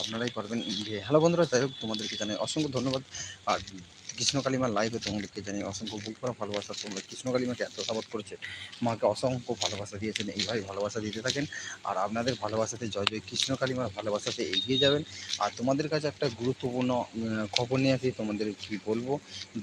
আপনারাই পারবেন যে হ্যালো বন্ধুরা যাই হোক তোমাদেরকে জানাই অসংখ্য ধন্যবাদ। আর কৃষ্ণ কালিমার লাইভে তোমাদেরকে জানাই অসংখ্য বুক করা ভালোবাসা তোমরা। কৃষ্ণ কালিমাকে এত সাপোর্ট করেছে। মাকে অসংখ্য ভালোবাসা দিয়েছেন, এইভাবে ভালোবাসা দিতে থাকেন। আর আপনাদের ভালোবাসাতে জয় জয় কৃষ্ণ কালিমার ভালোবাসাতে এগিয়ে যাবেন। আর তোমাদের কাছে একটা গুরুত্বপূর্ণ খবর নিয়ে আসি, তোমাদের কি বলব?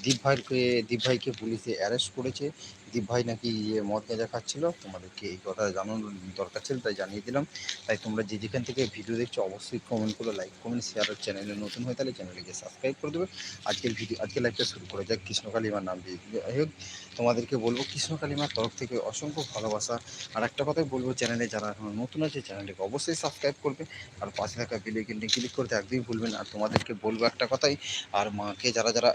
দীপ ভাইকে দীপ ভাইকে পুলিশে অ্যারেস্ট করেছে। দীপ ভাই নাকি ইয়ে মদ গাঁজা খাচ্ছিলো। তোমাদেরকে এই কথা জানানোর দরকার ছিল, তাই জানিয়ে দিলাম। তাই তোমরা যে যেখান থেকে ভিডিও দেখছ, অবশ্যই কমেন্ট করো লাইক কমেন্ট শেয়ার চ্যানেলে নতুন হয় তাহলে চ্যানেলটিকে সাবস্ক্রাইব করে দেবে। আজকের ভিডিও আজকের লাইভটা শুরু করে যাক, কৃষ্ণ কালিমার নাম দিয়ে। যাই হোক, তোমাদেরকে বলব কৃষ্ণ কালিমার তরফ থেকে অসংখ্য ভালোবাসা। আর একটা কথাই বলব, চ্যানেলে যারা এখন নতুন আছে, চ্যানেলটিকে অবশ্যই সাবস্ক্রাইব করবে। আর পাশে থাকা বেল আইকনটি ক্লিক করতে একদমই ভুলবেন আর তোমাদেরকে বলব একটা কথাই, আর মাকে যারা যারা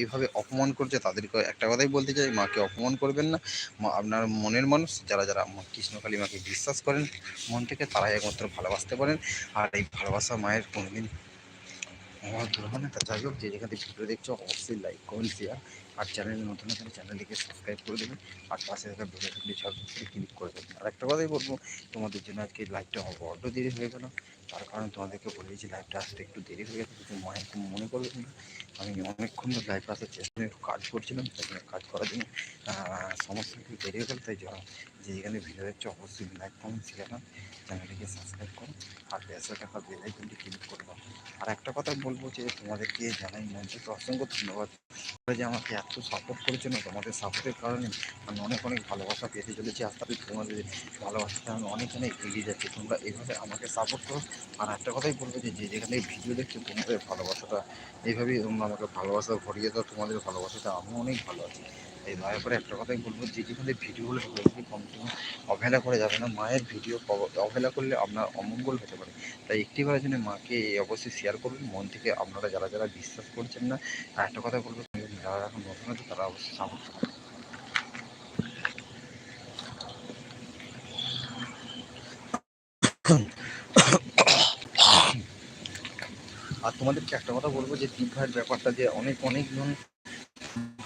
এইভাবে অপমান করছে তাদেরকে একটা কথাই বলতে চাই, মাকে অপমান করবেন না। মা, আপনার মনের মানুষ, যারা যারা কৃষ্ণ কৃষ্ণকালী মাকে বিশ্বাস করেন, মন থেকে তারাই একমাত্র ভালোবাসতে পারেন। আর এই ভালোবাসা মায়ের কোনোদিন আমার দূর হবে না তা যাই হোক যে যেখান থেকে ভিডিও দেখছ অবশ্যই লাইক কমেন্ট শেয়ার আর চ্যানেলে নতুন হলে চ্যানেলটিকে সাবস্ক্রাইব করে দেবেন আর পাশে থাকা সাবস্ক্রাইব করে ক্লিক করে দেবেন আর একটা কথাই বলব তোমাদের জন্য আজকে লাইভটা বড্ড দেরি হয়ে গেল। তার কারণ তোমাদেরকে বলেছি লাইভটা আসতে একটু দেরি হয়ে গেছে কিছু মনে মনে করবে না। আমি অনেকক্ষণ ধরে লাইভ আসার চেষ্টা একটু কাজ করছিলাম তাই জন্য কাজ করার জন্য আহ, সমস্ত একটু দেরি হয়ে গেল তাই জন্য যে যেখানে ভিডিও দেখছ অবশ্যই লাইক কমেন্ট শেয়ার চ্যানেলটিকে সাবস্ক্রাইব করো। আর দেড়শো টাকা বেল আইকনটি ক্লিক করে দাও। আর একটা কথা বলব যে তোমাদেরকে জানাই থেকে অসংখ্য ধন্যবাদ যে আমাকে এত সাপোর্ট করেছ না, তোমাদের সাপোর্টের কারণে আমি অনেক অনেক ভালোবাসা পেতে চলেছি। আস্তে তোমাদের ভালোবাসাটা আমি অনেক অনেক এগিয়ে যাচ্ছি। তোমরা এইভাবে আমাকে সাপোর্ট করো। আর একটা কথাই বলব যে যে যেখানে ভিডিও দেখছ, তোমাদের ভালোবাসাটা এইভাবেই তোমরা আমাকে ভালোবাসা ভরিয়ে দাও। তোমাদের ভালোবাসাটা আমি অনেক ভালো আছি। এই দয়া করে একটা কথাই বলব, যে যেখানে ভিডিওগুলো কন্টিনিউ অবহেলা করে যাবে না, মায়ের ভিডিও অবহেলা করলে আপনার অমঙ্গল হতে পারে। তাই একটিবারের জন্য মাকে অবশ্যই শেয়ার করবেন মন থেকে আপনারা যারা যারা বিশ্বাস করছেন না একটা কথা বলব, যারা এখন নতুন আছে, তারা অবশ্যই সাপোর্ট আর তোমাদেরকে একটা কথা বলব, যে ভাইয়ের ব্যাপারটা যে অনেক অনেকজন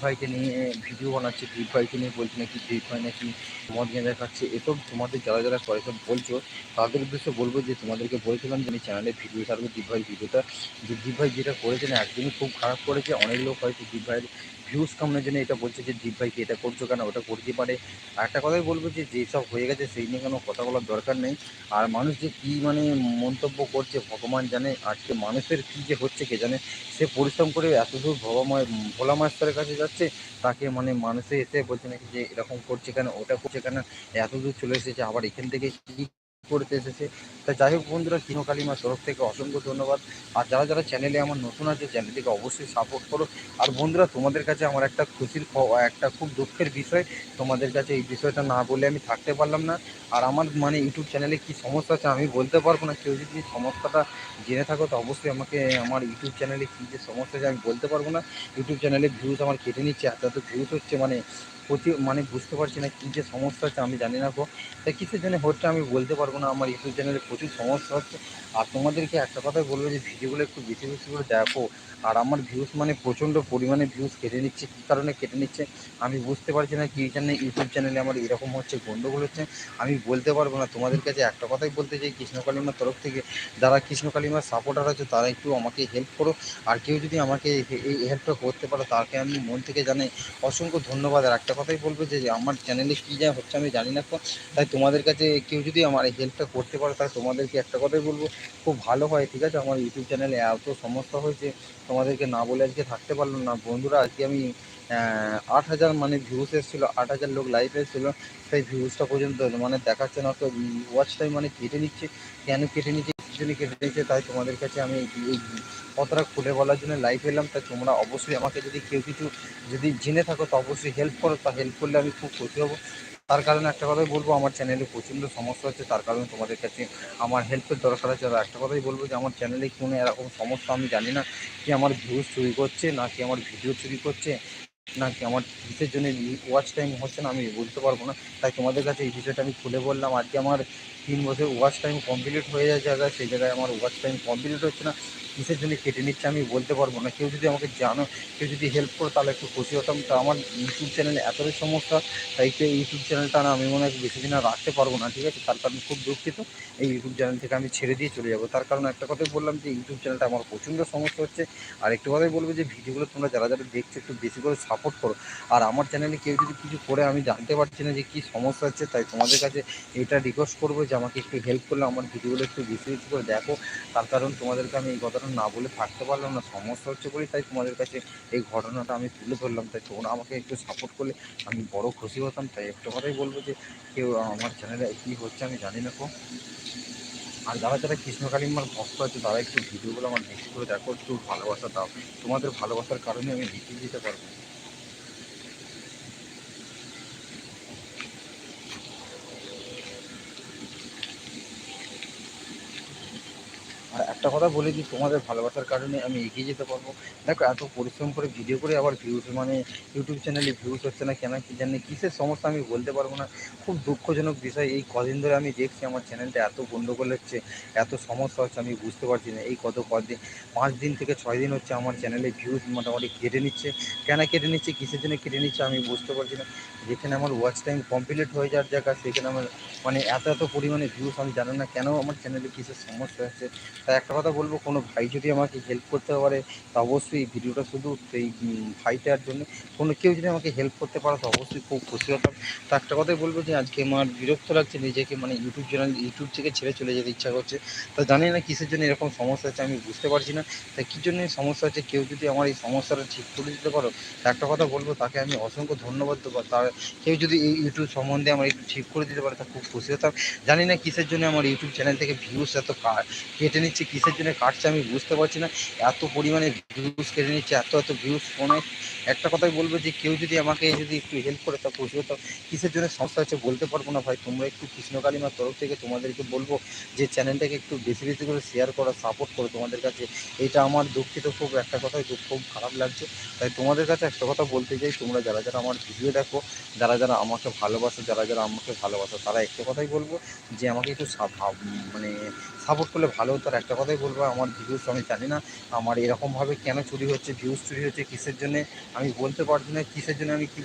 ভাইকে নিয়ে ভিডিও বানাচ্ছে দীপ ভাইকে নিয়ে বলছে নাকি দীপ ভাই নাকি মদ গেঁজা খাচ্ছে এসব তোমাদের যারা যারা করে সব বলছো, তাদের উদ্দেশ্যে বলব যে তোমাদেরকে বলেছিলাম যে আমি চ্যানেলে ভিডিও ছাড়বো দীপ ভাই ভিডিওটা, যে দীপ ভাই যেটা করেছেন একদমই খুব খারাপ করেছে, অনেক লোক হয়তো দীপ ভাইয়ের ভিউজ কামানোর জন্য এটা বলছে যে দীপ ভাইকে এটা করছ কেন, ওটা করতে পারে। আর একটা কথাই বলব যে যেসব হয়ে গেছে, সেই নিয়ে কোনো কথা বলার দরকার নেই। আর মানুষ যে কী মানে মন্তব্য করছে, ভগবান জানে, আজকে মানুষের কী যে হচ্ছে কে জানে, সে পরিশ্রম করে এতদূর ভবাময় ভোলা মাস্টারের কাছে যাচ্ছে, তাকে মানে মানুষে এসে বলছে নাকি যে এরকম করছে কেন, ওটা করছে কেন এত দূর চলে এসেছে, আবার এখান থেকে কী করতে এসেছে। তা যাই হোক বন্ধুরা কিনো কালিমার তরফ থেকে অসংখ্য ধন্যবাদ। আর যারা যারা চ্যানেলে আমার নতুন আছে চ্যানেলটিকে অবশ্যই সাপোর্ট করো। আর বন্ধুরা, তোমাদের কাছে আমার একটা খুশির একটা খুব দুঃখের বিষয়, তোমাদের কাছে এই বিষয়টা না বলে আমি থাকতে পারলাম না। আর আমার মানে ইউটিউব চ্যানেলে কি সমস্যা আছে আমি বলতে পারব না। কেউ যদি সমস্যাটা জেনে থাকো, তো অবশ্যই আমাকে আমার ইউটিউব চ্যানেলে কী যে সমস্যা আছে আমি বলতে পারব না। ইউটিউব চ্যানেলে ভিউজ আমার কেটে নিচ্ছে, এত এত ভিউজ হচ্ছে মানে প্রতি মানে বুঝতে পারছি না কী যে সমস্যা হচ্ছে, আমি জানি না গো। তাই কিসের জন্য হচ্ছে, আমি বলতে পারব না, আমার ইউটিউব চ্যানেলে প্রচুর সমস্যা হচ্ছে। আর তোমাদেরকে একটা কথাই বলব যে ভিডিওগুলো একটু বেশি বেশি করে দেখো। আর আমার ভিউজ মানে প্রচণ্ড পরিমাণে ভিউজ কেটে নিচ্ছে। কী কারণে কেটে নিচ্ছে? আমি বুঝতে পারছি না, কী জন্য ইউটিউব চ্যানেলে আমার এরকম হচ্ছে গণ্ডগোল হচ্ছে? আমি বলতে পারব না। তোমাদের কাছে একটা কথাই বলতে চাই কৃষ্ণকালিমার তরফ থেকে। যারা কৃষ্ণকালিমার সাপোর্টার আছে, তারা একটু আমাকে হেল্প করো। আর কেউ যদি আমাকে এই- হেল্পটা করতে পারো, তাকে আমি মন থেকে জানাই অসংখ্য ধন্যবাদ। আর একটা কথাই বলব যে আমার চ্যানেলে কী যা হচ্ছে আমি জানি না। তাই তোমাদের কাছে কেউ যদি আমার এই হেল্পটা করতে পারো, তাহলে তোমাদেরকে একটা কথাই বলব, খুব ভালো হয়, ঠিক আছে? আমার ইউটিউব চ্যানেলে এত সমস্যা হয়েছে। তোমাদেরকে না বলে আজকে থাকতে পারলাম না। বন্ধুরা, আজকে আমি আট হাজার মানে ভিউস এসেছিল, আট হাজার লোক লাইভ এসেছিল সেই ভিউজটা পর্যন্ত মানে দেখাচ্ছে না তো ওয়াচ টাইম মানে কেটে নিচ্ছে। কেন কেটে নিচ্ছে? কিছু জন্য কেটে নিচ্ছে, তাই তোমাদের কাছে আমি এই কথাটা খুলে বলার জন্য লাইভ এলাম। তাই তোমরা অবশ্যই আমাকে যদি কেউ কিছু যদি জেনে থাকো, তো অবশ্যই হেল্প করো। তা হেল্প করলে আমি খুব খুশি হব। তার কারণে একটা কথাই বলব, আমার চ্যানেলে প্রচণ্ড সমস্যা হচ্ছে, তার কারণে তোমাদের কাছে আমার হেল্পের দরকার আছে। আর একটা কথাই বলব যে, আমার চ্যানেলে কোনো এরকম সমস্যা আমি জানি না কি আমার ভিউজ চুরি করছে, না কি আমার ভিডিও চুরি করছে নাকি আমার কিসের জন্য ওয়াচ টাইম হচ্ছে না, আমি বলতে পারব না। তাই তোমাদের কাছে এই বিষয়টা আমি খুলে বললাম, আজকে আমার তিন বছর ওয়াচ টাইম কমপ্লিট হয়ে যায় জায়গায় সেই জায়গায় আমার ওয়াচ টাইম কমপ্লিট হচ্ছে না। কিসের জন্য কেটে নিচ্ছে আমি বলতে পারব না। কেউ যদি আমাকে জানো, কেউ যদি হেল্প করো তাহলে একটু খুশি হতাম। তা আমার ইউটিউব চ্যানেলে এতটাই সমস্যা, তাই তো ইউটিউব চ্যানেলটা না আমি মনে হয় বেশি দিন আর রাখতে পারব না, ঠিক আছে? তার কারণ খুব দুঃখিত। এই ইউটিউব চ্যানেল থেকে আমি ছেড়ে দিয়ে চলে যাব। তার কারণ একটা কথাই বললাম যে ইউটিউব চ্যানেলটা আমার প্রচণ্ড সমস্যা হচ্ছে। আর একটু কথাই বলব যে ভিডিওগুলো তোমরা যারা যারা দেখছ, একটু বেশি করে সাপোর্ট করো। আর আমার চ্যানেলে কেউ যদি কিছু করে, আমি জানতে পারছি না যে কী সমস্যা হচ্ছে, তাই তোমাদের কাছে এটা রিকোয়েস্ট করব যে, আমাকে একটু হেল্প করলে আমার ভিডিওগুলো একটু বেশি বেশি করে দেখো। তার কারণ তোমাদেরকে আমি এই কথাটা না বলে থাকতে পারলাম না, সমস্যা হচ্ছে বলেই তাই তোমাদের কাছে এই ঘটনাটা আমি তুলে ধরলাম। তাই তোমরা আমাকে একটু সাপোর্ট করলে আমি বড় খুশি হতাম। তাই একটা কথাই বলব যে, কেউ আমার চ্যানেলে কী হচ্ছে আমি জানি না কো আর যারা যারা কৃষ্ণকালিম্মার ভক্ত আছে, তারা একটু ভিডিওগুলো আমার বেশি করে দেখো, একটু ভালোবাসা দাও। তোমাদের ভালোবাসার কারণে আমি লিখে দিতে পারব আর একটা কথা বলে দিই, তোমাদের ভালোবাসার কারণে আমি এগিয়ে যেতে পারব। দেখো, এত পরিশ্রম করে ভিডিও করে আবার ভিউজ মানে ইউটিউব চ্যানেলে ভিউজ হচ্ছে না কেন, কি জানি, কিসের সমস্যা আমি বলতে পারব না। খুব দুঃখজনক বিষয়, এই কদিন ধরে আমি দেখছি আমার চ্যানেলটা এত গণ্ডগোল হচ্ছে, এত সমস্যা হচ্ছে, আমি বুঝতে পারছি না, এই কত কদিন, পাঁচ দিন থেকে ছয় দিন হচ্ছে আমার চ্যানেলে ভিউজ মোটামুটি কেটে নিচ্ছে। কেন কেটে নিচ্ছে, কিসের জন্য কেটে নিচ্ছে আমি বুঝতে পারছি না। যেখানে আমার ওয়াচ টাইম কমপ্লিট হয়ে যাওয়ার জায়গা, সেখানে আমার মানে এত এত পরিমাণে ভিউজ আমি জানি না কেন আমার চ্যানেলে কিসের সমস্যা হচ্ছে। তাই একটা কথা বলব, কোনো ভাই যদি আমাকে হেল্প করতে পারে, তা অবশ্যই ভিডিওটা শুধু সেই ভাইটার জন্য। কোনো কেউ যদি আমাকে হেল্প করতে পারে, তো অবশ্যই খুব খুশি হতাম। তো একটা কথাই বলব যে, আজকে আমার বিরক্ত লাগছে, নিজেকে মানে ইউটিউব চ্যানেল ইউটিউব থেকে ছেড়ে চলে যেতে ইচ্ছা করছে। তা জানি না কিসের জন্য এরকম সমস্যা হচ্ছে, আমি বুঝতে পারছি না। তাই কী জন্য সমস্যা হচ্ছে? কেউ যদি আমার এই সমস্যাটা ঠিক করে দিতে পারো, তা একটা কথা বলব, তাকে আমি অসংখ্য ধন্যবাদ দেবো। তার, কেউ যদি এই ইউটিউব সম্বন্ধে আমার একটু ঠিক করে দিতে পারে, তা খুব খুশি হতাম। জানি না কিসের জন্য আমার ইউটিউব চ্যানেল থেকে ভিউজ এত কেটে নিচ্ছে কিসের জন্য কাটছে আমি বুঝতে পারছি না। এত পরিমাণে ভিউজ কেটে নিচ্ছে, এত এত ভিউজ ফোনে একটা কথাই বলব যে, কেউ যদি আমাকে যদি একটু হেল্প করে, তা খুশি হতাম। কিসের জন্য সমস্যা হচ্ছে বলতে পারব না ভাই। তোমরা একটু কৃষ্ণকালিমার তরফ থেকে তোমাদেরকে বলব যে চ্যানেলটাকে একটু বেশি বেশি করে শেয়ার করো সাপোর্ট করো তোমাদের কাছে। এটা আমার দুঃখিত, খুব একটা কথাই খুব খারাপ লাগছে। তাই তোমাদের কাছে একটা কথা বলতে চাই, তোমরা যারা যারা আমার ভিডিও দেখো, যারা যারা আমাকে ভালোবাসো, যারা যারা আমাকে ভালোবাসো, তারা একটা কথাই বলব যে, আমাকে একটু মানে সাপোর্ট করলে ভালো হতো। আর একটা কথাই বলব, আমার ভিউজ আমি জানি না, আমার এরকমভাবে কেন চুরি হচ্ছে ভিউজ চুরি হচ্ছে, কিসের জন্য আমি বলতে পারছি না, কিসের জন্য আমি কী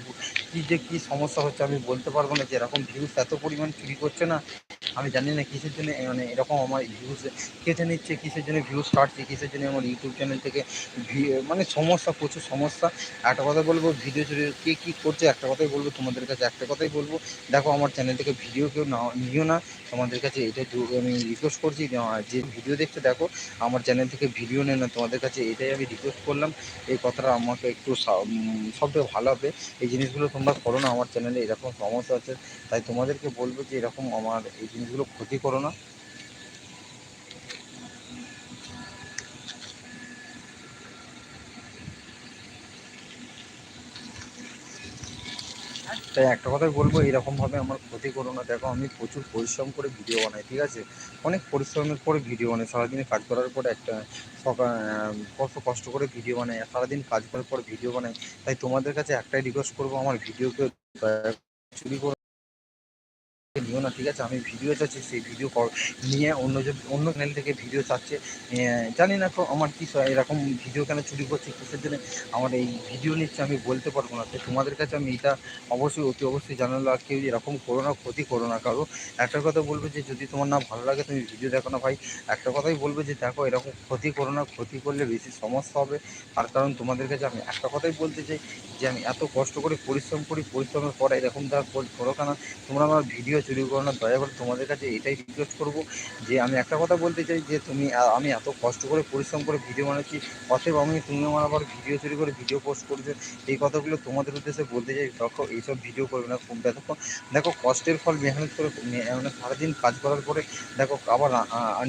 কী যে কী সমস্যা হচ্ছে আমি বলতে পারব না যে এরকম ভিউজ এত পরিমাণ চুরি করছে না। আমি জানি না কিসের জন্য মানে এরকম আমার ভিউজ কেটে নিচ্ছে, কিসের জন্য ভিউজ কাটছে, কিসের জন্য আমার ইউটিউব চ্যানেল থেকে মানে সমস্যা, প্রচুর সমস্যা। একটা কথা বলব, ভিডিও চুরি কে কী করছে একটা কথাই বলব, তোমাদের কাছে একটা কথাই বলব। দেখো আমার চ্যানেল থেকে ভিডিও কেউ না নিও না, তোমাদের কাছে এটা আমি রিকোয়েস্ট করছি যে, ভিডিও দেখছ দেখো আমার চ্যানেল থেকে ভিডিও নেন না তোমাদের কাছে এটাই আমি রিকোয়েস্ট করলাম। এই কথাটা আমাকে একটু সা- উম, ভালো হবে। এই জিনিসগুলো তোমরা করো না আমার চ্যানেলে এরকম সমস্যা আছে। তাই তোমাদেরকে বলব যে এরকম আমার এই জিনিসগুলো ক্ষতি করো না। তাই একটা কথাই বলব এরকমভাবে আমার ক্ষতি করো না। দেখো, আমি প্রচুর পরিশ্রম করে ভিডিও বানাই, ঠিক আছে? অনেক পরিশ্রমের পরে ভিডিও বানাই, সারাদিনে কাজ করার পরে একটা সকাল কত কষ্ট করে ভিডিও বানাই সারাদিন কাজ করার পর ভিডিও বানাই। তাই তোমাদের কাছে একটাই রিকোয়েস্ট করব, আমার ভিডিওকে চুরি করে নিও না, ঠিক আছে? আমি ভিডিও চাচ্ছি, সেই ভিডিও নিয়ে অন্য যে অন্য চ্যানেল থেকে ভিডিও চাচ্ছে। জানি না তো আমার কি এরকম ভিডিও কেন চুরি করছে, কিসের জন্য? আমার এই ভিডিও নিচ্ছে, আমি বলতে পারব না। তো তোমাদের কাছে আমি এটা অবশ্যই, অতি অবশ্যই জানালো। আর কেউ এরকম করো না, ক্ষতি করো না কারও। একটা কথা বলব যে, যদি তোমার না ভালো লাগে, তুমি ভিডিও দেখো না ভাই। একটা কথাই বলব যে, দেখো, এরকম ক্ষতি করো না। ক্ষতি করলে বেশি সমস্যা হবে। তার কারণ তোমাদের কাছে আমি একটা কথাই বলতে চাই যে, আমি এত কষ্ট করে পরিশ্রম করি, পরিশ্রমের পরে এরকম দ্বারা করো কেন? তোমরা আমার ভিডিও চুরি করো না, দয়া করে তোমাদের কাছে এটাই রিকোয়েস্ট করব যে আমি একটা কথা বলতে চাই যে তুমি আমি এত কষ্ট করে পরিশ্রম করে ভিডিও বানাচ্ছি, অতএব আমি, তুমি আমার আবার ভিডিও চুরি করে ভিডিও পোস্ট করছ, এই কথাগুলো তোমাদের উদ্দেশ্যে বলতে চাই, দেখো, এইসব ভিডিও করবে না, খুব দেখো দেখো কষ্টের ফল মেহনত করে মানে সারাদিন কাজ করার পরে, দেখো, আবার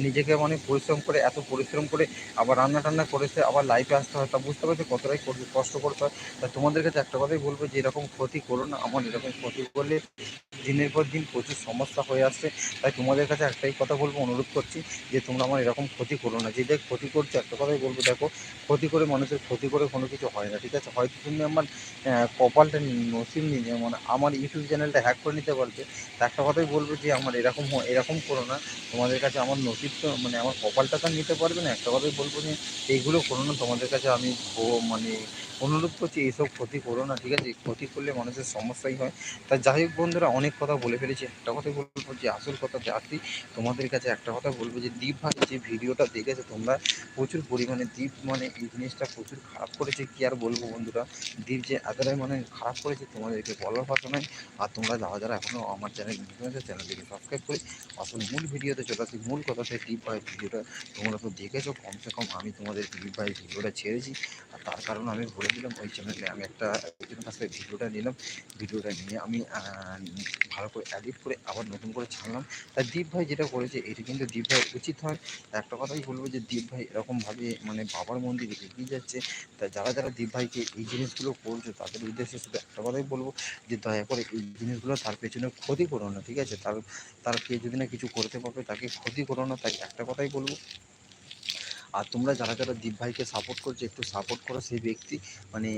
নিজেকে মানে পরিশ্রম করে, এত পরিশ্রম করে আবার রান্না টান্না করেছে, আবার লাইফে আসতে হয়, তা বুঝতে পারছ কতটাই কষ্ট করতে হয়। তা তোমাদের কাছে একটা কথাই বলব যে এরকম ক্ষতি করো না, আমার এরকম ক্ষতি করলে দিনের পর দিন প্রচুর সমস্যা হয়ে আসছে, তাই তোমাদের কাছে একটাই কথা বলব, অনুরোধ করছি যে তোমরা আমার এরকম ক্ষতি করো না। যে দেখ ক্ষতি করছ, একটা কথাই বলব, দেখো, ক্ষতি করে মানুষের ক্ষতি করে কোনো কিছু হয় না, ঠিক আছে? হয়তো তুমি আমার কপালটা নসিব নিয়ে মানে আমার ইউটিউব চ্যানেলটা হ্যাক করে নিতে পারবে একটা কথাই বলব যে আমার এরকম এরকম করো না। তোমাদের কাছে আমার নসিব তো মানে আমার কপালটা তো নিতে পারবে না, একটা কথাই বলব যে এইগুলো করো না, তোমাদের কাছে আমি মানে অনুরোধ করছি, এইসব ক্ষতি করো না, ঠিক আছে? ক্ষতি করলে মানুষের সমস্যাই হয়। তা যাই হোক বন্ধুরা, অনেক কথা বলে ফেলেছি। একটা কথাই বলব যে আসল কথা যাচ্ছি তোমাদের কাছে একটা কথা বলব যে দ্বীপ ভাই যে ভিডিওটা দেখেছ তোমরা, প্রচুর পরিমাণে দ্বীপ মানে এই জিনিসটা প্রচুর খারাপ করেছে, কি আর বলব বন্ধুরা? দ্বীপ যে এতটাই মানে খারাপ করেছে তোমাদেরকে বলার কথা নয়। আর তোমরা যারা যারা এখনও আমার চ্যানেল নতুন আছে, চ্যানেলটিকে সাবস্ক্রাইব করে আসল মূল ভিডিওতে চলে আসি মূল কথা সেই দ্বীপ ভাই ভিডিওটা তোমরা তো দেখেছ, কমসে কম আমি তোমাদের দ্বীপ ভাই ভিডিওটা ছেড়েছি। আর তার কারণে আমি বলে দিলাম, ওই চ্যানেলে আমি একটা ভিডিওটা নিলাম। ভিডিওটা নিয়ে আমি ভালো করে এডিট করে আবার নতুন করে ছাড়লাম। তাই দীপ ভাই যেটা করেছে, এটা কিন্তু দীপ ভাই উচিত হয়। একটা কথাই বলব যে, দীপ ভাই এরকমভাবে মানে বাবার মন্দিরে এগিয়ে যাচ্ছে। তা যারা যারা দীপ ভাইকে এই জিনিসগুলো করছে, তাদের উদ্দেশ্যে শুধু একটা কথাই বলব যে, দয়া করে এই জিনিসগুলো তার পেছনে ক্ষতি করো না, ঠিক আছে? তার তার কে যদি না কিছু করতে পারবে, তাকে ক্ষতি করো না, তাই একটা কথাই বলব। আর তোমরা যারা যারা দীপ ভাইকে সাপোর্ট করছ, একটু সাপোর্ট করো সেই ব্যক্তি। মানে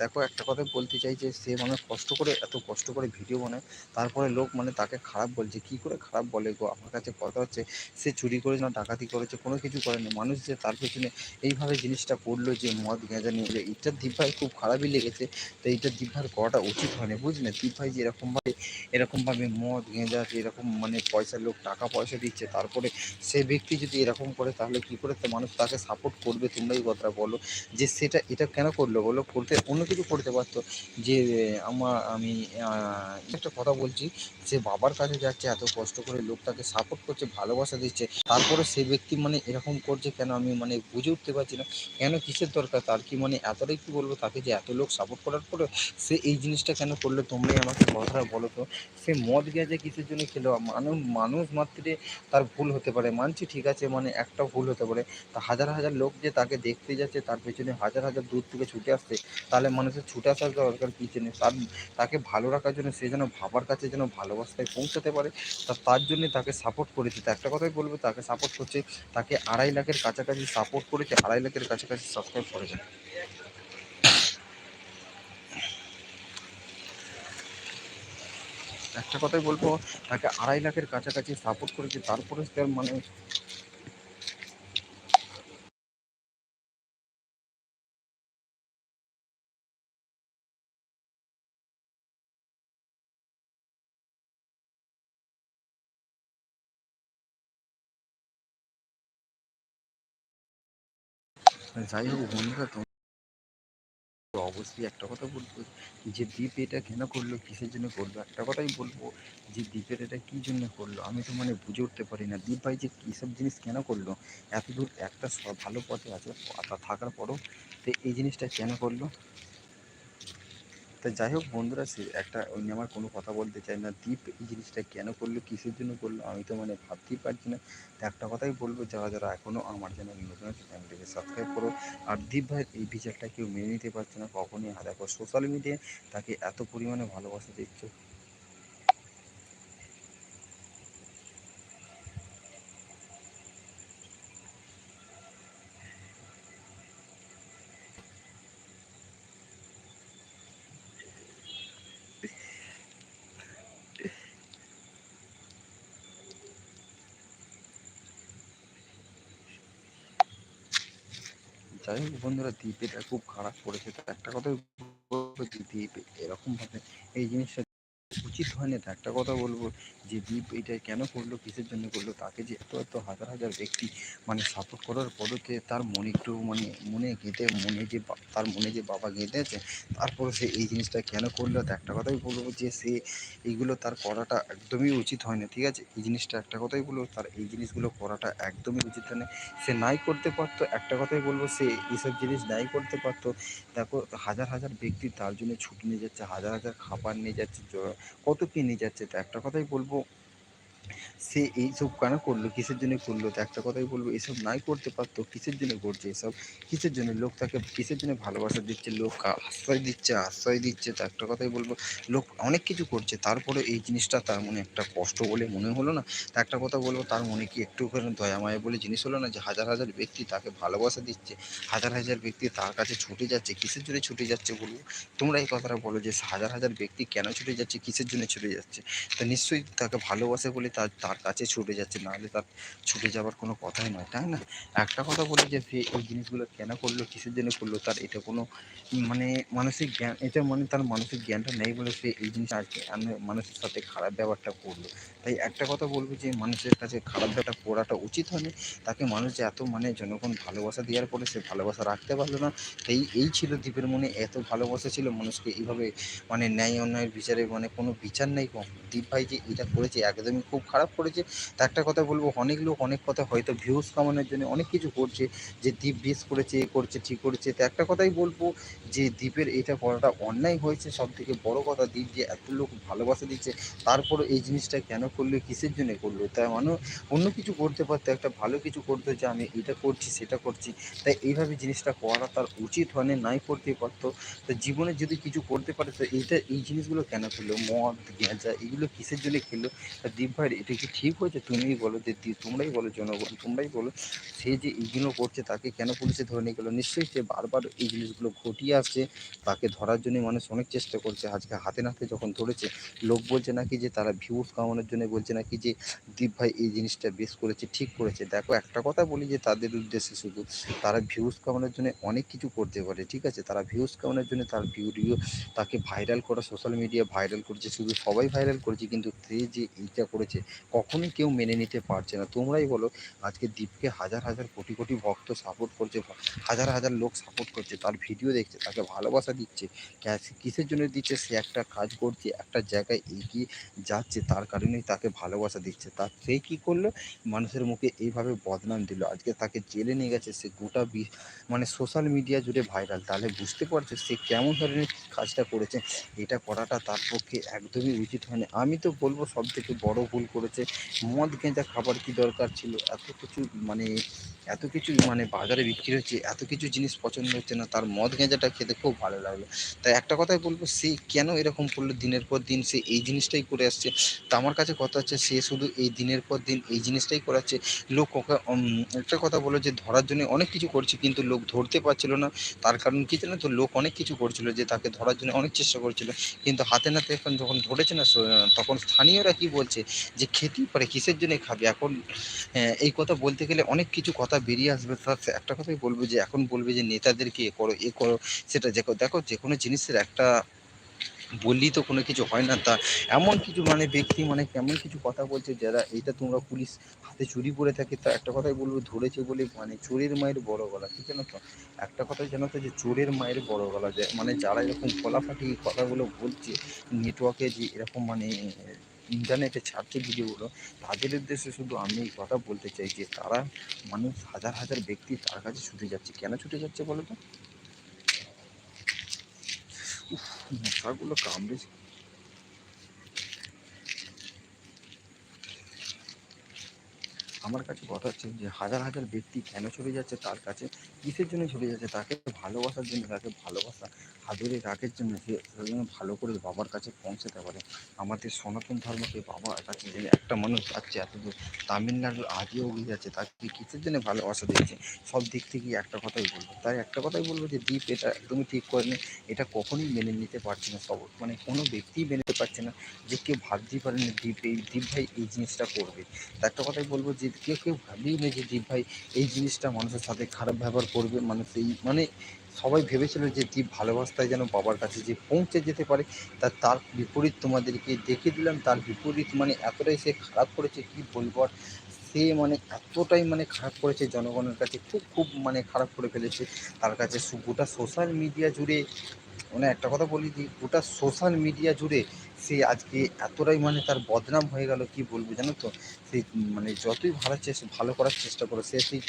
দেখো একটা কথা বলতে চাই যে, সে মানে কষ্ট করে, এত কষ্ট করে ভিডিও বানায়, তারপরে লোক মানে তাকে খারাপ বলছে। কি করে খারাপ বলে গো? আমার কাছে কথা হচ্ছে, সে চুরি করেছে না, ডাকাতি করেছে, কোনো কিছু করেনি। মানুষ যে তার পেছনে এইভাবে জিনিসটা করল যে মদ, গেঁজা নিয়ে যে এইটা দীপ ভাই খুব খারাপই লেগেছে। তো এইটা দীপ ভাইয়ের করাটা উচিত হয়নি, বুঝলে? দীপ ভাই যে এরকমভাবে এরকমভাবে মদ, গেঁজা এরকম মানে পয়সার লোক, টাকা পয়সা দিচ্ছে, তারপরে সে ব্যক্তি যদি এরকম করে, তাহলে কী করে মানুষ তাকে সাপোর্ট করবে তোমরাই কথাটা বলো। যে সেটা, এটা কেন করল বলো? করতে, অন্য কিছু করতে পারতো। যে, আমার, আমি একটা কথা বলছি সে বাবার কাছে যাচ্ছে, এত কষ্ট করে লোক তাকে সাপোর্ট করছে, ভালোবাসা দিচ্ছে। তারপরে সে ব্যক্তি মানে এরকম করছে, কেন আমি মানে বুঝে উঠতে পারছি না? কেন কিসের দরকার? তার কি মানে এতটাই কি বলব? তাকে যে এত লোক সাপোর্ট করার পরে সে এই জিনিসটা কেন করল? তোমরাই আমাকে কথাটা বলো তো। সে মদ গেছে কিসের জন্য খেলো? মানুষ মানুষ মাত্রে তার ভুল হতে পারে। মানছি, ঠিক আছে মানে একটা ভুল হতে পারে। তা হাজার হাজার লোক যে তাকে দেখতে যাচ্ছে, তার পেছনে হাজার হাজার দূর থেকে ছুটে আসছে, তাহলে মানুষের ছুটে আসার দরকার জন্য? তার, তাকে ভালো রাখার জন্য সে যেন ভাবার কাছে যেন ভালোবাসায় পৌঁছাতে পারে, তা তার জন্যে তাকে সাপোর্ট করেছে। তা একটা কথাই বলব, তাকে সাপোর্ট করছে, তাকে আড়াই লাখের কাছাকাছি সাপোর্ট করেছে, আড়াই লাখের কাছাকাছি সাবস্ক্রাইব করেছে। একটা কথাই বলব, তাকে আড়াই লাখের কাছাকাছি সাপোর্ট করেছে, তারপরে তার মানে যাই হোক, বন্ধুরা অবশ্যই একটা কথা বলব যে দ্বীপ এটা কেন করল, কিসের জন্য করল? একটা কথাই বলব যে দ্বীপের এটা কী জন্য করল? আমি তো মানে বুঝে উঠতে পারি না। দ্বীপ ভাই যে কী সব জিনিস কেন করল? এত দূর একটা ভালো পথে আছে থাকার পরও তো এই জিনিসটা কেন করল? তা যাই হোক বন্ধুরা, সে একটা অন্য আমার কোনো কথা বলতে চাই না। দ্বীপ এই জিনিসটা কেন করল, কিসের জন্য করল, আমি তো মানে ভাবতেই পারছি না। একটা কথাই বলব, যারা যারা এখনও আমার যেন নতুন আছে চ্যানেলটিকে সাবস্ক্রাইব করো। আর দীপ ভাইয়ের এই বিচারটা কেউ মেনে নিতে পারছে না, কখনই আর দেখো সোশ্যাল মিডিয়ায় তাকে এত পরিমাণে ভালোবাসা দিচ্ছে। যাই হোক বন্ধুরা দ্বীপ এটা খুব খারাপ করেছে তো একটা কথাই দ্বীপ এরকমভাবে এই জিনিসটা হয়নি তো একটা কথা বলব? যে দ্বীপ এটা কেন করল? কিসের জন্য করল? তাকে যে এত এত হাজার হাজার ব্যক্তি মানে সাপোর্ট করার পরতে তার মনে একটু মানে মনে গেঁথে, মনে যে তার মনে যে বাবা গেঁথে আছে, তারপরে সে এই জিনিসটা কেন করল? তো একটা কথাই বলব যে সে এইগুলো তার করাটা একদমই উচিত হয় না ঠিক আছে? এই জিনিসটা একটা কথাই বলব, তার এই জিনিসগুলো করাটা একদমই উচিত হয় না সে নাই করতে পারতো, একটা কথাই বলব, সে এইসব জিনিস নাই করতে পারতো। দেখো, হাজার হাজার ব্যক্তি তার জন্য ছুটি নিয়ে যাচ্ছে, হাজার হাজার খাবার নিয়ে যাচ্ছে কত কি নিয়ে যাচ্ছে? তো একটা কথাই বলব সে এইসব কেন করল? কিসের জন্য করল? তো একটা কথাই বলব, এসব নাই করতে পারতো, কিসের জন্য করছে এসব? কিসের জন্য? লোক তাকে কিসের জন্য ভালোবাসা দিচ্ছে? লোক আশ্রয় দিচ্ছে আশ্রয় দিচ্ছে, তো একটা কথাই বলব, লোক অনেক কিছু করছে তারপরে এই জিনিসটা তার মনে একটা কষ্ট বলে মনে হলো না। তা একটা কথা বলব, তার মনে কি একটু করে দয়া মায়া বলে জিনিস হলো না যে হাজার হাজার ব্যক্তি তাকে ভালোবাসা দিচ্ছে, হাজার হাজার ব্যক্তি তার কাছে ছুটে যাচ্ছে, কিসের জন্য ছুটে যাচ্ছে বলব? তোমরা এই কথাটা বলো যে হাজার হাজার ব্যক্তি কেন ছুটে যাচ্ছে, কিসের জন্য ছুটে যাচ্ছে? তো নিশ্চয়ই তাকে ভালোবাসে বলে তার তার কাছে ছুটে যাচ্ছে, নাহলে তার ছুটে যাওয়ার কোনো কথাই নয়, তাই না? একটা কথা বলি যে সে এই জিনিসগুলো কেন করল, কিসের জন্য করল, তার এটা কোনো মানে মানসিক জ্ঞান, এটা মানে তার মানসিক জ্ঞানটা নেই বলে সে এই জিনিস আজকে মানুষের সাথে খারাপ ব্যবহারটা করল। তাই একটা কথা বলব যে, মানুষের কাছে খারাপ ব্যাপারটা করাটা উচিত হয়নি, তাকে মানুষ যে এত মানে জনগণ ভালোবাসা দেওয়ার পরে সে ভালোবাসা রাখতে পারল না, তাই এই ছিল দ্বীপের মনে এত ভালোবাসা ছিল, মানুষকে এইভাবে মানে ন্যায় অন্যায়ের বিচারে মানে কোনো বিচার নেই কম দীপ ভাই যে এটা করেছে, একদমই খুব খারাপ করেছে। তা একটা কথা বলব, অনেক লোক অনেক কথা হয়তো ভিউজ কামানোর জন্য অনেক কিছু করছে, যে দ্বীপ বিষ করেছে, এ করছে, ঠিক করেছে। তো একটা কথাই বলব, যে দ্বীপের এটা করাটা অন্যায় হয়েছে সব থেকে বড় কথা দ্বীপ যে এত লোক ভালোবাসা দিচ্ছে, তারপরে এই জিনিসটা কেন করল, কিসের জন্য করল? তাই মানুষ অন্য কিছু করতে পারতো, একটা ভালো কিছু করতো যে আমি এটা করছি, সেটা করছি, তাই এইভাবে জিনিসটা করা তার উচিত হয়নি নাই করতে পারতো। তো জীবনে যদি কিছু করতে পারে, তো এইটা, এই জিনিসগুলো কেন খেলো মদ গেঁজা এগুলো কিসের জন্য খেলো? তা দীপ ভাই এটা কি ঠিক হয়েছে? তুমিই বলো, যে তোমরাই বলো জনগণ, তোমরাই বলো, সে যে এইগুলো করছে তাকে কেন পুলিশে ধরে নিয়ে গেলো? নিশ্চয়ই সে বারবার এই জিনিসগুলো ঘটিয়ে আসছে, তাকে ধরার জন্য মানুষ অনেক চেষ্টা করছে। আজকে হাতে নাতে যখন ধরেছে, লোক বলছে নাকি যে তারা ভিউজ কামানোর জন্য বলছে নাকি যে, দীপ ভাই এই জিনিসটা বেশ করেছে, ঠিক করেছে। দেখো, একটা কথা বলি যে, তাদের উদ্দেশ্যে শুধু, তারা ভিউজ কামানোর জন্য অনেক কিছু করতে পারে, ঠিক আছে? তারা ভিউজ কামানোর জন্য তার ভিডিও, তাকে ভাইরাল করা, সোশ্যাল মিডিয়া ভাইরাল করেছে, শুধু সবাই ভাইরাল করেছে, কিন্তু সে যে এইটা করেছে কখনোই কেউ মেনে নিতে পারছে না। তোমরাই বলো, আজকে দীপকে হাজার হাজার কোটি কোটি ভক্ত সাপোর্ট করছে, হাজার হাজার লোক সাপোর্ট করছে, তার ভিডিও দেখছে, তাকে ভালোবাসা দিচ্ছে কিসের জন্য দিচ্ছে, সে একটা কাজ করছে, একটা জায়গায় এগিয়ে যাচ্ছে, তার কারণেই তাকে ভালোবাসা দিচ্ছে। তার সে কী করল? মানুষের মুখে এইভাবে বদনাম দিল। আজকে তাকে জেলে নিয়ে গেছে, সে গোটা মানে সোশ্যাল মিডিয়া জুড়ে ভাইরাল তাহলে বুঝতে পারছে সে কেমন ধরনের কাজটা করেছে? এটা করাটা তার পক্ষে একদমই উচিত হয়নি। আমি তো বলব সব থেকে বড় ভুল করেছে। মদ গেঁজা খাবার কি দরকার ছিল? এত কিছু মানে এত কিছু মানে বাজারে বিক্রি হচ্ছে, এত কিছু জিনিস পছন্দ হচ্ছে না, তার মদ গেঁজাটা খেতে খুব ভালো লাগল। তাই একটা কথাই বলব, সে কেন এরকম করল দিনের পর দিন? সে এই জিনিসটাই করে আসছে। তা আমার কাছে কথা হচ্ছে, সে শুধু এই দিনের পর দিন এই জিনিসটাই করাচ্ছে লোক একটা কথা বলো যে ধরার জন্য অনেক কিছু করছে, কিন্তু লোক ধরতে পারছিল না। তার কারণ কি জানো তো, লোক অনেক কিছু করছিল যে তাকে ধরার জন্য অনেক চেষ্টা করছিল। কিন্তু হাতে নাতে এখন যখন ধরেছে না তখন স্থানীয়রা কি বলছে? যে খেতেই পারে, কিসের জন্য খাবে? এখন এই কথা বলতে গেলে অনেক কিছু কথা বেরিয়ে আসবে। তার একটা কথাই বলব যে, এখন বলবে যে, নেতাদেরকে এ করো এ করো, সেটা দেখো দেখো যে কোনো জিনিসের একটা বললেই তো কোনো কিছু হয় না। তা এমন কিছু মানে ব্যক্তি মানে কেমন কিছু কথা বলছে, যারা এইটা তোমরা পুলিশ হাতে চুরি করে থাকে, তা একটা কথাই বলব, ধরেছে বলে মানে চোরের মায়ের বড় গলা, ঠিক আছে তো? একটা কথাই জানো তো যে, চোরের মায়ের বড় গলা, যে মানে যারা এরকম ফাটি কথাগুলো বলছে নেটওয়ার্কে যে এরকম মানে ইন্টারনেটে ছাড়ছে ভিডিওগুলো, তাদের উদ্দেশ্যে শুধু আমি এই কথা বলতে চাই যে তারা মানুষ হাজার হাজার ব্যক্তি তার কাছে ছুটে যাচ্ছে। কেন ছুটে যাচ্ছে বলো তো? মশাগুলো কামড়েছে। আমার কাছে কথা হচ্ছে যে হাজার হাজার ব্যক্তি কেন চলে যাচ্ছে তার কাছে? কিসের জন্য চলে যাচ্ছে? তাকে ভালোবাসার জন্য, তাকে ভালোবাসা আদরে রাখের জন্য সে ভালো করে বাবার কাছে পৌঁছাতে পারে। আমাদের সনাতন ধর্মকে বাবার কাছে যে একটা মানুষ যাচ্ছে এত দূর তামিলনাড়ুর আজও এগিয়ে যাচ্ছে, তাকে কিসের জন্য ভালোবাসা দিচ্ছে? সব দিক থেকেই একটা কথাই বলব। তাই একটা কথাই বলব যে দ্বীপ এটা একদমই ঠিক করেনি, এটা কখনোই মেনে নিতে পারছে না সব মানে কোনো ব্যক্তিই মেনে পারছে না যে কেউ ভাবতেই পারে না দ্বীপ এই দ্বীপ ভাই এই জিনিসটা করবে। তা একটা কথাই বলব যে কেউ কেউ ভাবেই না যে দীপ ভাই, এই জিনিসটা মানুষের সাথে খারাপ ব্যবহার করবে। মানুষ এই মানে সবাই ভেবেছিল যে দীপ ভালোবাসায় যেন বাবার কাছে যে পৌঁছে যেতে পারে, তা তার বিপরীত তোমাদেরকে দেখে দিলাম। তার বিপরীত মানে এতটাই সে খারাপ করেছে, কি বলব আর? সে মানে এতটাই মানে খারাপ করেছে জনগণের কাছে, খুব খুব মানে খারাপ করে ফেলেছে। তার কাছে গোটা সোশ্যাল মিডিয়া জুড়ে মানে একটা কথা বলি যে গোটা সোশ্যাল মিডিয়া জুড়ে সে আজকে এতটাই মানে তার বদনাম হয়ে গেল, কি বলব জানো তো? সে মানে যতই ভালো চেষ্টা, ভালো করার চেষ্টা করে সে সেই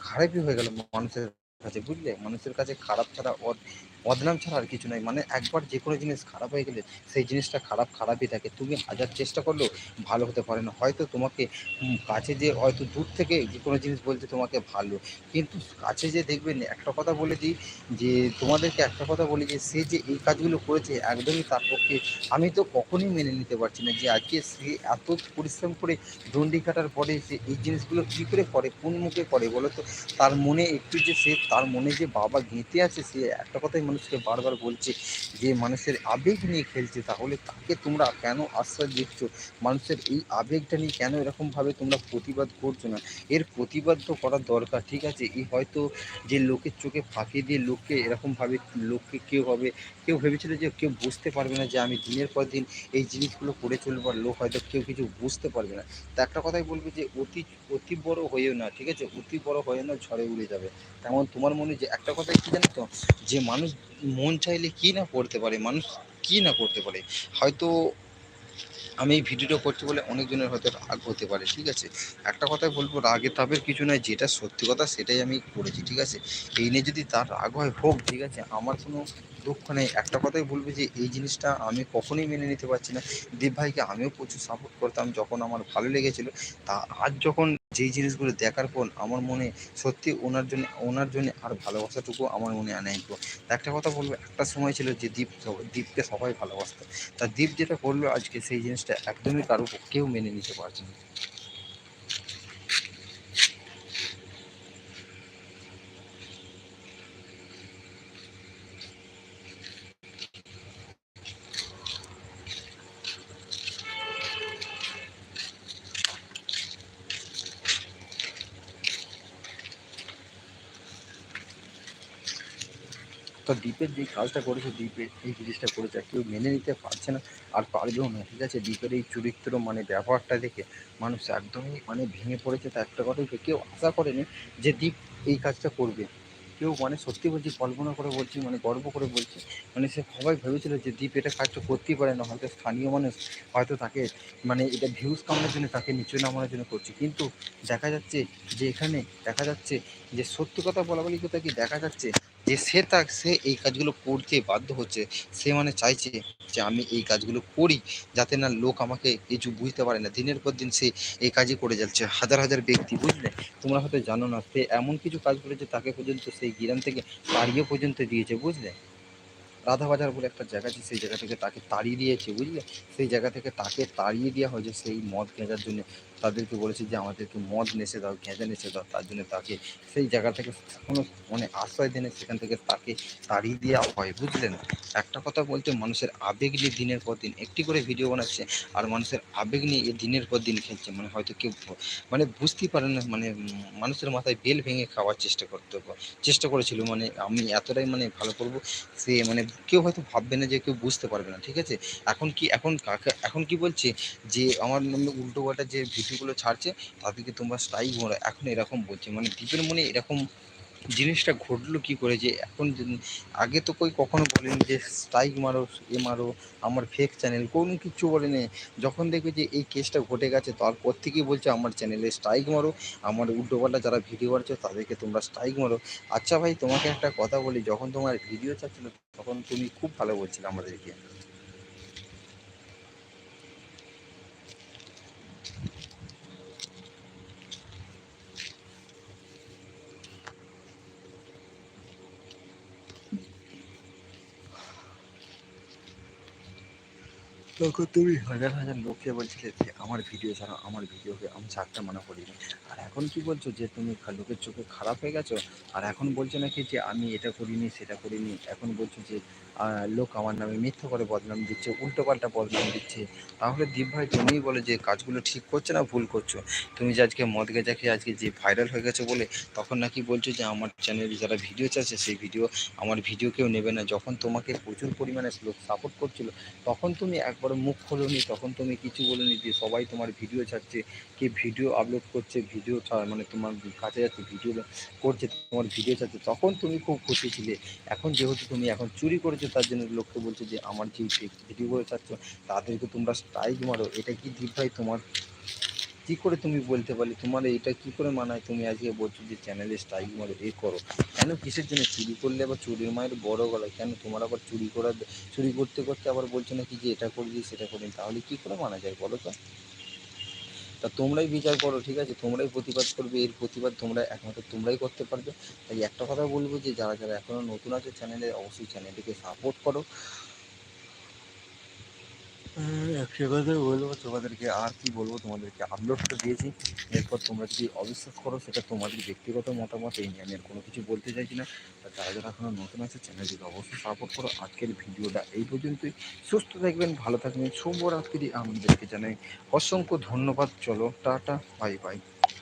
খারাপই হয়ে গেল মানুষের কাছে, বুঝলে? মানুষের কাছে খারাপ ছাড়া অদ- বদনাম ছাড়া আর কিছু নয় মানে একবার যে কোনো জিনিস খারাপ হয়ে গেলে সেই জিনিসটা খারাপ খারাপই থাকে। তুমি হাজার চেষ্টা করলেও ভালো হতে পারে না। হয়তো তোমাকে কাছে যে হয়তো দূর থেকে যে কোনো জিনিস বলছে তোমাকে ভালো। কিন্তু কাছে যে দেখবেন একটা কথা বলে দিই যে তোমাদেরকে একটা কথা বলি যে সে যে এই কাজগুলো করেছে একদমই তার পক্ষে আমি তো কখনোই মেনে নিতে পারছি না যে আজকে সে এত পরিশ্রম করে দণ্ডি কাটার পরে সে এই জিনিসগুলো কী করে করে, কোন মুখে করে বলো তো? তার মনে একটু যে সে, তার মনে যে বাবা গেঁথে আছে, সে একটা কথাই মানুষকে বারবার বলছে যে মানুষের আবেগ নিয়ে খেলছে, তাহলে তাকে তোমরা কেন আশ্রয় দিচ্ছ? মানুষের এই আবেগটা নিয়ে কেন এরকমভাবে তোমরা প্রতিবাদ করছ না? এর প্রতিবাদ তো করার দরকার, ঠিক আছে? এই হয়তো যে লোকের চোখে ফাঁকি দিয়ে লোককে এরকমভাবে লোককে কেউ হবে, কেউ ভেবেছিল যে কেউ বুঝতে পারবে না যে আমি দিনের পর দিন এই জিনিসগুলো করে চলবো আর লোক হয়তো কেউ কিছু বুঝতে পারবে না। তা একটা কথাই বলব যে অতি অতি বড় হয়েও না, ঠিক আছে? অতি বড় হয়ে না ঝড়ে উড়ে যাবে। তেমন তোমার মনে যে একটা কথাই কি জানো তো? যে মানুষ মন চাইলে কি না করতে পারে, মানুষ কি না করতে পারে? হয়তো আমি এই ভিডিওটা করছি বলে অনেকজনের হয়তো রাগ হতে পারে, ঠিক আছে? একটা কথাই বলব, রাগে তাপের কিছু নয় যেটা সত্যি কথা সেটাই আমি করেছি, ঠিক আছে? এই নিয়ে যদি তার রাগ হয়, হোক, ঠিক আছে? আমার কোনো দুঃখ নেই একটা কথাই বলব যে এই জিনিসটা আমি কখনোই মেনে নিতে পারছি না। দীপ ভাইকে আমিও প্রচুর সাপোর্ট করতাম যখন আমার ভালো লেগেছিল। তা আজ যখন যেই জিনিসগুলো দেখার পর আমার মনে সত্যি ওনার জন্য ওনার জন্য আর ভালোবাসাটুকু আমার মনে আনে তো একটা কথা বলব, একটা সময় ছিল যে দীপ দীপকে সবাই ভালোবাসতো। তা দীপ যেটা করল আজকে সেই জিনিসটা একদমই কারও কেউ মেনে নিতে পারছে না। তো দ্বীপের যে কাজটা করেছে, দ্বীপের এই জিনিসটা করেছে কেউ মেনে নিতে পারছে না, আর পারবেও না। ঠিক আছে, দ্বীপের এই চরিত্র মানে ব্যবহারটা দেখে মানুষ একদমই মানে ভেঙে পড়েছে। তা একটা কথাই কেউ আশা করেনি যে দ্বীপ এই কাজটা করবে। কেউ মানে সত্যি বলছি, কল্পনা করে বলছি মানে গর্ব করে বলছি মানে সে সবাই ভেবেছিল যে দ্বীপ এটা কাজটা করতেই পারে না, হয়তো স্থানীয় মানুষ হয়তো তাকে মানে এটা ভিউজ কামানোর জন্য, তাকে নিচু নামানোর জন্য করছে। কিন্তু দেখা যাচ্ছে যে এখানে দেখা যাচ্ছে যে সত্যি কথা বলা বলি কথা কি, দেখা যাচ্ছে যে সে তা সে এই কাজগুলো করতে বাধ্য হচ্ছে, সে মানে চাইছে যে আমি এই কাজগুলো করি যাতে না লোক আমাকে কিছু বুঝতে পারে না। দিনের পর দিন সে এই কাজই করে যাচ্ছে। হাজার হাজার ব্যক্তি বুঝলে? তোমরা হয়তো জানো না, সে এমন কিছু কাজ করেছে তাকে পর্যন্ত সেই গ্রাম থেকে তাড়িয়ে পর্যন্ত দিয়েছে, বুঝলে? রাধাবাজার বলে একটা জায়গা আছে, সেই জায়গা থেকে তাকে তাড়িয়ে দিয়েছে, বুঝলে? সেই জায়গা থেকে তাকে তাড়িয়ে দেওয়া হয়েছে সেই মদ গেঁজার জন্য। তাদেরকে বলেছে যে আমাদেরকে মদ নেশে দাও, গেঁজা নেশে দাও, তার জন্য তাকে সেই জায়গা থেকে কোনো মানে আশ্রয় দেনে সেখান থেকে তাকে তাড়িয়ে দেওয়া হয়, বুঝলেন? একটা কথা বলতে, মানুষের আবেগ নিয়ে দিনের পর দিন একটি করে ভিডিও বানাচ্ছে আর মানুষের আবেগ নিয়ে এ দিনের পর দিন খেলছে। মানে হয়তো কেউ মানে বুঝতেই পারে না মানে মানুষের মাথায় বেল ভেঙে খাওয়ার চেষ্টা করতে চেষ্টা করেছিল। মানে আমি এতটাই মানে ভালো করব সে মানে কেউ হয়তো ভাববে না যে কেউ বুঝতে পারবে না, ঠিক আছে? এখন কি, এখন কাকে, এখন কি বলছে যে, আমার উল্টো পাল্টা যে ভিডিওগুলো ছাড়ছে, তাদেরকে তোমরা স্ট্রাইক মারো এখন এরকম বলছে মানে দ্বীপের মনে এরকম জিনিসটা ঘটলো কি করে যে এখন আগে তো কই কখনো বলেনি যে স্ট্রাইক মারো, এ মারো, আমার ফেক চ্যানেল কোনো কিছু বলেনি। যখন দেখবে যে এই কেসটা ঘটে গেছে, তারপর থেকেই বলছে, আমার চ্যানেলে স্ট্রাইক মারো, আমার উল্টোপাল্টা যারা ভিডিও বাড়ছে, তাদেরকে তোমরা স্ট্রাইক মারো। আচ্ছা ভাই, তোমাকে একটা কথা বলি, যখন তোমার ভিডিও চাচ্ছিল তখন তুমি খুব ভালো বলছিলে আমাদেরকে। তখন তুমি হাজার হাজার লোককে বলছিলে যে, আমার ভিডিও ছাড়া, আমার ভিডিওকে আমি ছাড়তে মানা করিনি আর এখন কি বলছো যে, তুমি লোকের চোখে খারাপ হয়ে গেছো? আর এখন বলছো নাকি যে, আমি এটা করিনি, সেটা করিনি। এখন বলছো যে লোক আমার নামে মিথ্যা করে বদনাম দিচ্ছে, উল্টো পাল্টা বদনাম দিচ্ছে। তাহলে দীপ ভাই, তুমিই বলে যে কাজগুলো ঠিক করছ না ভুল করছ? তুমি যে আজকে মদ গেজা খেয়ে আজকে যে ভাইরাল হয়ে গেছে বলে, তখন নাকি বলছো যে আমার চ্যানেলে যারা ভিডিও চাচ্ছে সেই ভিডিও আমার ভিডিও কেউ নেবে না। যখন তোমাকে প্রচুর পরিমাণে লোক সাপোর্ট করছিল, তখন তুমি একবার মুখ খোলোনি, তখন তুমি কিছু বলোনি যে সবাই তোমার ভিডিও ছাড়ছে, কে ভিডিও আপলোড করছে ভিডিও মানে তোমার কাছে যাচ্ছে ভিডিও করছে, তোমার ভিডিও ছাড়ছে। তখন তুমি খুব খুশি ছিলে। এখন যেহেতু তুমি এখন চুরি করেছ তার জন্য লোককে বলছে যে, আমার যে ভিডিওগুলো ছাড়ছো তাদেরকে তোমরা স্ট্রাইক মারো। এটা কি দীপ ভাই তোমার, কী করে তুমি বলতে পারলে? তোমার এটা কি করে মানায়? তুমি আজকে বলছো যে চ্যানেলে স্ট্রাইক মারো, এ করো। কেন কিসের জন্য? চুরি করলে আবার চুরির মায়ের বড় গলা। কেন তোমার আবার চুরি করা, চুরি করতে করতে আবার বলছো নাকি যে, এটা করে দিই সেটা করে তাহলে কি করে মানা যায় বলো তো? তা তোমরাই বিচার করো, ঠিক আছে? তোমরাই প্রতিবাদ করবে, এর প্রতিবাদ তোমরা একমাত্র তোমরাই করতে পারবে। তাই একটা কথা বলব যে, যারা যারা এখনও নতুন আছে চ্যানেলে অবশ্যই চ্যানেলটিকে সাপোর্ট করো। একটা কথা বলব। তোমাদেরকে আর কি বলব? তোমাদেরকে আপলোড আপলোডটা দিয়েছি। এরপর তোমরা যদি অবিশ্বাস করো, সেটা তোমাদের ব্যক্তিগত মতামত, এই নিয়ে আমি আর কোনো কিছু বলতে চাইছি না। তারা যারা যারা এখনও নতুন আছে চ্যানেলটিকে অবশ্যই সাপোর্ট করো। আজকের ভিডিওটা এই পর্যন্তই। সুস্থ থাকবেন, ভালো থাকবেন। শুভরাত্রি আমাদেরকে জানাই। অসংখ্য ধন্যবাদ। চলো, টাটা বাই বাই